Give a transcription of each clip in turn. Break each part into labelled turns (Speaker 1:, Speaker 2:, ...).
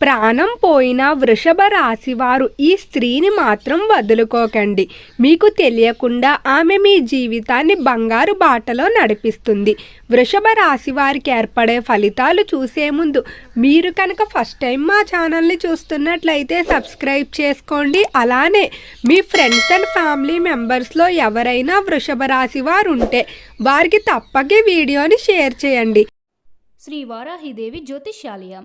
Speaker 1: ప్రాణం పోయిన వృషభ రాశి వారు ఈ స్త్రీని మాత్రం వదులుకోకండి. మీకు తెలియకుండా ఆమె మీ జీవితాన్ని బంగారు బాటలో నడిపిస్తుంది. వృషభ రాశి వారికి ఏర్పడే ఫలితాలు చూసే ముందు మీరు కనుక ఫస్ట్ టైం మా ఛానల్ని చూస్తున్నట్లయితే సబ్స్క్రైబ్ చేసుకోండి. అలానే మీ ఫ్రెండ్స్ అండ్ ఫ్యామిలీ మెంబర్స్లో ఎవరైనా వృషభ రాశి వారు ఉంటే వారికి తప్పక వీడియోని షేర్ చేయండి.
Speaker 2: శ్రీ వారాహిదేవి జ్యోతిష్యాలయం.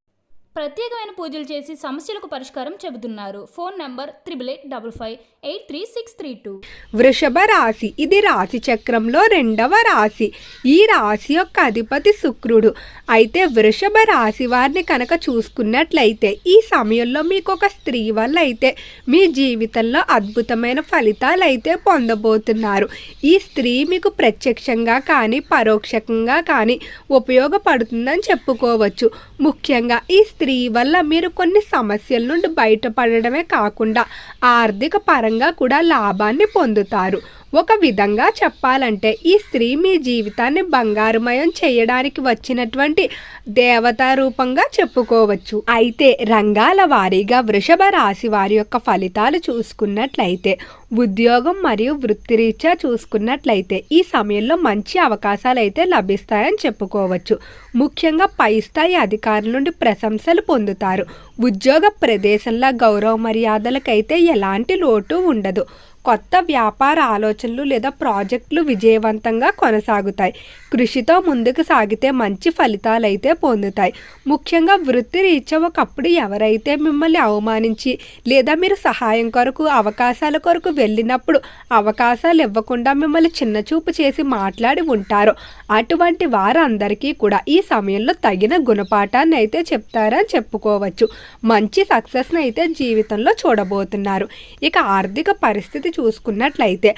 Speaker 2: ప్రత్యేకమైన పూజలు చేసి సమస్యలకు పరిష్కారం చెబుతున్నారు. Phone number triple eight double five eight three six three two.
Speaker 1: వృషభ రాశి. ఇది రాశి చక్రంలో రెండవ రాశి. ఈ రాశి యొక్క అధిపతి శుక్రుడు. అయితే వృషభ రాశి వారిని కనుక చూసుకున్నట్లయితే ఈ సమయంలో మీకు ఒక స్త్రీ వల్ల అయితే మీ జీవితంలో అద్భుతమైన ఫలితాలు అయితే పొందబోతున్నారు. ఈ స్త్రీ మీకు ప్రత్యక్షంగా కానీ పరోక్షంగా కానీ ఉపయోగపడుతుందని చెప్పుకోవచ్చు. ముఖ్యంగా ఈ స్త్రీ వల్ల మీరు కొన్ని సమస్యల నుండి బయటపడడమే కాకుండా ఆర్థిక పరంగా కూడా లాభాన్ని పొందుతారు. ఒక విధంగా చెప్పాలంటే ఈ స్త్రీ మీ జీవితాన్ని బంగారుమయం చేయడానికి వచ్చినటువంటి దేవతా రూపంగా చెప్పుకోవచ్చు. అయితే రంగాల వారీగా వృషభ రాశి వారి యొక్క ఫలితాలు చూసుకున్నట్లయితే ఉద్యోగం మరియు వృత్తిరీత్యా చూసుకున్నట్లయితే ఈ సమయంలో మంచి అవకాశాలు అయితే లభిస్తాయని చెప్పుకోవచ్చు. ముఖ్యంగా పై స్థాయి అధికారుల నుండి ప్రశంసలు పొందుతారు. ఉద్యోగ ప్రదేశంలో గౌరవ మర్యాదలకైతే ఎలాంటి లోటు ఉండదు. కొత్త వ్యాపార ఆలోచనలు లేదా ప్రాజెక్టులు విజయవంతంగా కొనసాగుతాయి. కృషితో ముందుకు సాగితే మంచి ఫలితాలు అయితే పొందుతాయి. ముఖ్యంగా వృత్తి రీత్యా ఒకప్పుడు ఎవరైతే మిమ్మల్ని అవమానించి లేదా మీరు సహాయం కొరకు అవకాశాల కొరకు వెళ్ళినప్పుడు అవకాశాలు ఇవ్వకుండా మిమ్మల్ని చిన్నచూపు చేసి మాట్లాడి ఉంటారో అటువంటి వారందరికీ కూడా ఈ సమయంలో తగిన గుణపాఠాన్ని అయితే చెప్తారని చెప్పుకోవచ్చు. మంచి సక్సెస్ని అయితే జీవితంలో చూడబోతున్నారు. ఇక ఆర్థిక పరిస్థితి చూసుకున్నట్లయితే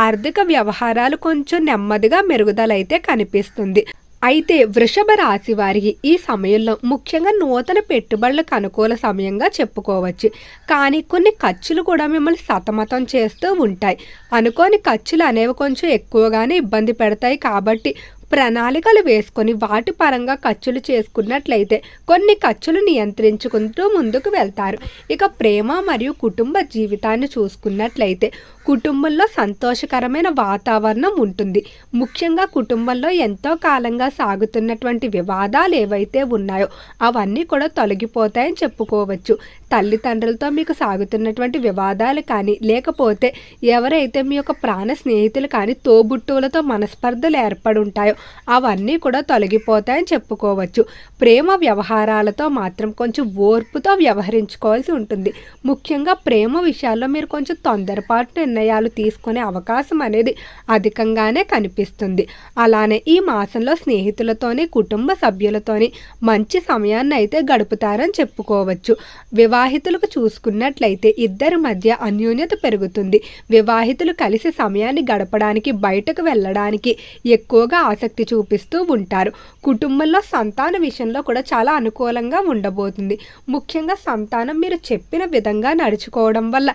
Speaker 1: ఆర్థిక వ్యవహారాలు కొంచెం నెమ్మదిగా మెరుగుదలైతే కనిపిస్తుంది. అయితే వృషభ రాశి వారికి ఈ సమయంలో ముఖ్యంగా నూతన పెట్టుబడులకు అనుకూల సమయంగా చెప్పుకోవచ్చు. కానీ కొన్ని ఖర్చులు కూడా మిమ్మల్ని సతమతం చేస్తూ ఉంటాయి. అనుకోని ఖర్చులు అనేవి కొంచెం ఎక్కువగానే ఇబ్బంది పెడతాయి కాబట్టి ప్రణాళికలు వేసుకొని వాటి పరంగా ఖర్చులు చేసుకున్నట్లయితే కొన్ని ఖర్చులు నియంత్రించుకుంటూ ముందుకు వెళ్తారు. ఇక ప్రేమ మరియు కుటుంబ జీవితాన్ని చూసుకున్నట్లయితే కుటుంబంలో సంతోషకరమైన వాతావరణం ఉంటుంది. ముఖ్యంగా కుటుంబంలో ఎంతో కాలంగా సాగుతున్నటువంటి వివాదాలు ఏవైతే ఉన్నాయో అవన్నీ కూడా తొలగిపోతాయని చెప్పుకోవచ్చు. తల్లిదండ్రులతో మీకు సాగుతున్నటువంటి వివాదాలు కానీ లేకపోతే ఎవరైతే మీ యొక్క ప్రాణ స్నేహితులు కానీ తోబుట్టువులతో మనస్పర్ధలు ఏర్పడి ఉంటాయో అవన్నీ కూడా తొలగిపోతాయని చెప్పుకోవచ్చు. ప్రేమ వ్యవహారాలతో మాత్రం కొంచెం ఓర్పుతో వ్యవహరించుకోవాల్సి ఉంటుంది. ముఖ్యంగా ప్రేమ విషయాల్లో మీరు కొంచెం తొందరపాటు నిర్ణయాలు తీసుకునే అవకాశం అనేది అధికంగానే కనిపిస్తుంది. అలానే ఈ మాసంలో స్నేహితులతోని కుటుంబ సభ్యులతోని మంచి సమయాన్ని అయితే గడుపుతారని చెప్పుకోవచ్చు. వివాహితులకు చూసుకున్నట్లయితే ఇద్దరి మధ్య అన్యోన్యత పెరుగుతుంది. వివాహితులు కలిసి సమయాన్ని గడపడానికి బయటకు వెళ్ళడానికి ఎక్కువగా ఆసక్తి చూపిస్తూ ఉంటారు. కుటుంబంలో సంతాన విషయంలో కూడా చాలా అనుకూలంగా ఉండబోతుంది. ముఖ్యంగా సంతానం మీరు చెప్పిన విధంగా నడుచుకోవడం వల్ల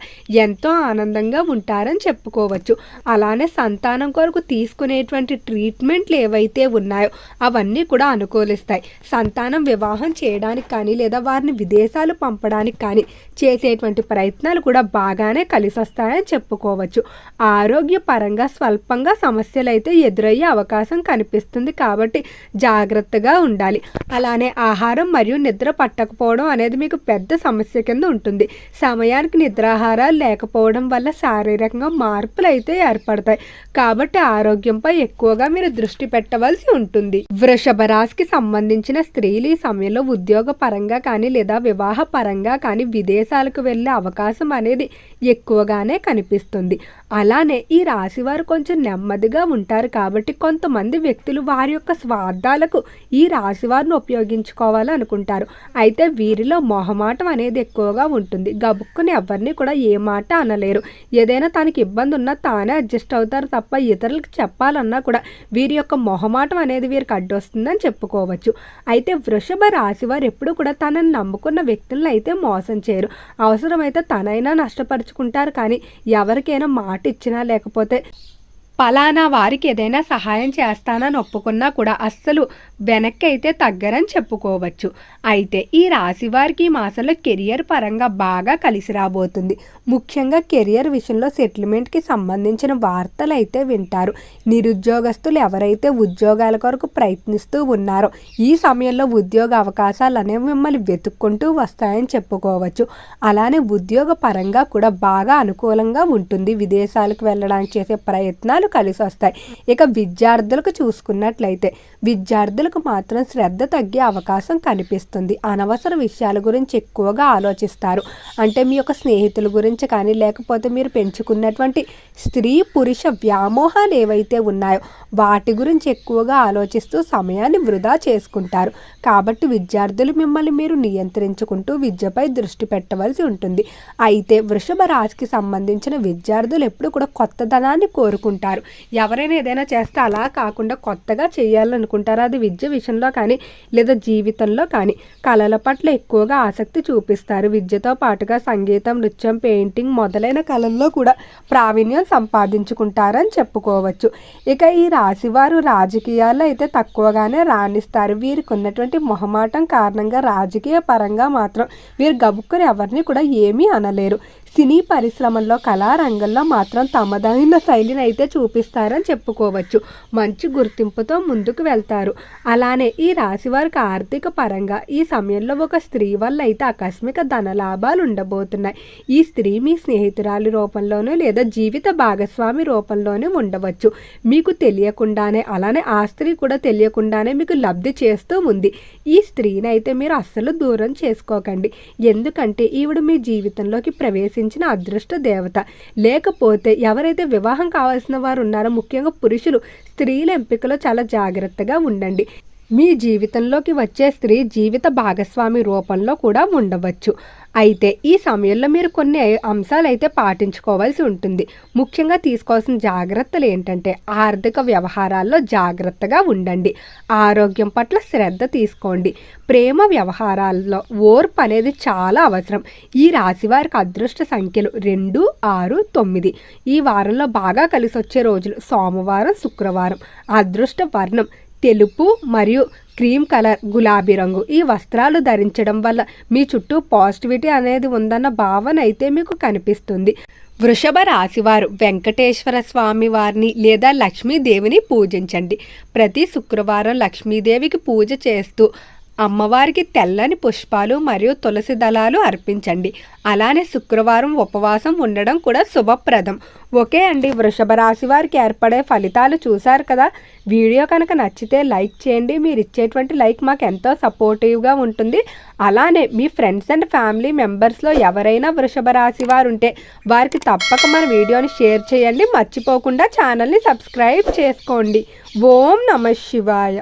Speaker 1: ఎంతో ఆనందంగా ఉంటారు. ఉంటారని చెప్పుకోవచ్చు. అలానే సంతానం కొరకు తీసుకునేటువంటి ట్రీట్మెంట్లు ఏవైతే ఉన్నాయో అవన్నీ కూడా అనుకూలిస్తాయి. సంతానం వివాహం చేయడానికి కానీ లేదా వారిని విదేశాలు పంపడానికి కానీ చేసేటువంటి ప్రయత్నాలు కూడా బాగానే కలిసి వస్తాయని చెప్పుకోవచ్చు. ఆరోగ్యపరంగా స్వల్పంగా సమస్యలు అయితే ఎదురయ్యే అవకాశం కనిపిస్తుంది కాబట్టి జాగ్రత్తగా ఉండాలి. అలానే ఆహారం మరియు నిద్ర పట్టకపోవడం అనేది మీకు పెద్ద సమస్య కింద ఉంటుంది. సమయానికి నిద్రాహారాలు లేకపోవడం వల్ల శారీరక రకంగా మార్పులు అయితే ఏర్పడతాయి. కాబట్టి ఆరోగ్యంపై ఎక్కువగా మీరు దృష్టి పెట్టవలసి ఉంటుంది. వృషభ రాశికి సంబంధించిన స్త్రీలు ఈ సమయంలో ఉద్యోగ పరంగా కానీ లేదా వివాహ పరంగా కానీ విదేశాలకు వెళ్ళే అవకాశం అనేది ఎక్కువగానే కనిపిస్తుంది. అలానే ఈ రాశి వారు కొంచెం నెమ్మదిగా ఉంటారు కాబట్టి కొంతమంది వ్యక్తులు వారి యొక్క స్వార్థాలకు ఈ రాశి వారిని ఉపయోగించుకోవాలనుకుంటారు అయితే వీరిలో మొహమాటం అనేది ఎక్కువగా ఉంటుంది. గబుక్కుని ఎవరిని కూడా ఏ మాట అనలేరు. ఏదైనా తనకి ఇబ్బంది ఉన్నా తానే అడ్జస్ట్ అవుతారు తప్ప ఇతరులకు చెప్పాలన్నా కూడా వీరి యొక్క మొహమాటం అనేది వీరికి అడ్డొస్తుందని చెప్పుకోవచ్చు. అయితే వృషభ రాశి వారు ఎప్పుడు కూడా తనని నమ్ముకున్న వ్యక్తులను అయితే మోసం చేయరు. అవసరమైతే తనైనా నష్టపరుచుకుంటారు కానీ ఎవరికైనా మాట ఇచ్చినా లేకపోతే పలానా వారికి ఏదైనా సహాయం చేస్తానని ఒప్పుకున్నా కూడా అస్సలు వెనక్కి అయితే తగ్గరని చెప్పుకోవచ్చు. అయితే ఈ రాశి వారికి ఈ మాసంలో కెరియర్ పరంగా బాగా కలిసి రాబోతుంది. ముఖ్యంగా కెరియర్ విషయంలో సెటిల్మెంట్కి సంబంధించిన వార్తలు అయితే వింటారు. నిరుద్యోగస్తులు ఎవరైతే ఉద్యోగాల కొరకు ప్రయత్నిస్తూ ఉన్నారో ఈ సమయంలో ఉద్యోగ అవకాశాలు అనేవి మిమ్మల్ని వెతుక్కుంటూ వస్తాయని చెప్పుకోవచ్చు. అలానే ఉద్యోగ పరంగా కూడా బాగా అనుకూలంగా ఉంటుంది. విదేశాలకు వెళ్ళడానికి చేసే ప్రయత్నాలు కలిసి వస్తాయి ఇక విద్యార్థులకు చూసుకున్నట్లయితే విద్యార్థులకు మాత్రం శ్రద్ధ తగ్గే అవకాశం కనిపిస్తుంది. అనవసర విషయాల గురించి ఎక్కువగా ఆలోచిస్తారు. అంటే మీ యొక్క స్నేహితుల గురించి కానీ లేకపోతే మీరు పెంచుకున్నటువంటి స్త్రీ పురుష వ్యామోహాలు ఏవైతే ఉన్నాయో వాటి గురించి ఎక్కువగా ఆలోచిస్తూ సమయాన్ని వృధా చేసుకుంటారు. కాబట్టి విద్యార్థులు మిమ్మల్ని మీరు నియంత్రించుకుంటూ విద్యపై దృష్టి పెట్టవలసి ఉంటుంది. అయితే వృషభ రాశికి సంబంధించిన విద్యార్థులు ఎప్పుడు కూడా కొత్తదనాన్ని కోరుకుంటారు. ఎవరైనా ఏదైనా చేస్తే అలా కాకుండా కొత్తగా చేయాలనుకుంటారు అది విద్య విషయంలో కానీ లేదా జీవితంలో కానీ. కళల పట్ల ఎక్కువగా ఆసక్తి చూపిస్తారు. విద్యతో పాటుగా సంగీతం నృత్యం పెయింటింగ్ మొదలైన కళల్లో కూడా ప్రావీణ్యం సంపాదించుకుంటారని చెప్పుకోవచ్చు. ఇక ఈ రాశివారు రాజకీయాల్లో అయితే తక్కువగానే రాణిస్తారు. వీరికి ఉన్నటువంటి మొహమాటం కారణంగా రాజకీయ పరంగా మాత్రం వీరు గబుక్కుని ఎవరిని కూడా ఏమీ అనలేరు. సినీ పరిశ్రమల్లో కళారంగంలో మాత్రం తమదైన శైలిని అయితే చూపిస్తారని చెప్పుకోవచ్చు. మంచి గుర్తింపుతో ముందుకు వెళ్తారు. అలానే ఈ రాశి వారికి ఆర్థిక పరంగా ఈ సమయంలో ఒక స్త్రీ వల్ల అయితే ఆకస్మిక ధన లాభాలు ఉండబోతున్నాయి. ఈ స్త్రీ మీ స్నేహితురాలి రూపంలోనూ లేదా జీవిత భాగస్వామి రూపంలోనూ ఉండవచ్చు. మీకు తెలియకుండానే అలానే ఆ స్త్రీ కూడా తెలియకుండానే మీకు లబ్ధి చేస్తూ ఉంది. ఈ స్త్రీని అయితే మీరు అస్సలు దూరం చేసుకోకండి. ఎందుకంటే ఈవిడ మీ జీవితంలోకి ప్రవేశించిన అదృష్ట దేవత లేకపోతే ఎవరైతే వివాహం కావాల్సిన వారు ఉన్నారో ముఖ్యంగా పురుషులు స్త్రీల ఎంపికలో చాలా జాగ్రత్తగా ఉండండి. మీ జీవితంలోకి వచ్చే స్త్రీ జీవిత భాగస్వామి రూపంలో కూడా ఉండవచ్చు. అయితే ఈ సమయంలో మీరు కొన్ని అంశాలు అయితే పాటించుకోవాల్సి ఉంటుంది. ముఖ్యంగా తీసుకోవాల్సిన జాగ్రత్తలు ఏంటంటే ఆర్థిక వ్యవహారాల్లో జాగ్రత్తగా ఉండండి. ఆరోగ్యం పట్ల శ్రద్ధ తీసుకోండి. ప్రేమ వ్యవహారాల్లో ఓర్పు అనేది చాలా అవసరం. ఈ రాశి వారికి అదృష్ట సంఖ్యలు రెండు ఆరు తొమ్మిది. ఈ వారంలో బాగా కలిసి వచ్చే రోజులు సోమవారం శుక్రవారం. అదృష్ట వర్ణం. తెలుపు మరియు క్రీమ్ కలర్ గులాబీ రంగు ఈ వస్త్రాలు ధరించడం వల్ల మీ చుట్టూ పాజిటివిటీ అనేది ఉందన్న భావన అయితే మీకు కనిపిస్తుంది. వృషభ రాశివారు వెంకటేశ్వర స్వామి వారిని లేదా లక్ష్మీదేవిని పూజించండి. ప్రతి శుక్రవారం లక్ష్మీదేవికి పూజ చేస్తూ అమ్మవారికి తెల్లని పుష్పాలు మరియు తులసి దళాలు అర్పించండి. అలానే శుక్రవారం ఉపవాసం ఉండడం కూడా శుభప్రదం. ఓకే అండి. వృషభ రాశి వారికి ఏర్పడే ఫలితాలు చూశారు కదా? వీడియో కనుక నచ్చితే లైక్ చేయండి. మీరు ఇచ్చేటువంటి లైక్ మాకు ఎంతో సపోర్టివ్గా ఉంటుంది. అలానే మీ ఫ్రెండ్స్ అండ్ ఫ్యామిలీ మెంబర్స్లో ఎవరైనా వృషభ రాశి వారు ఉంటే వారికి తప్పక మన వీడియోని షేర్ చేయండి. మర్చిపోకుండా ఛానల్ని సబ్స్క్రైబ్ చేసుకోండి. ఓం నమ శివాయ.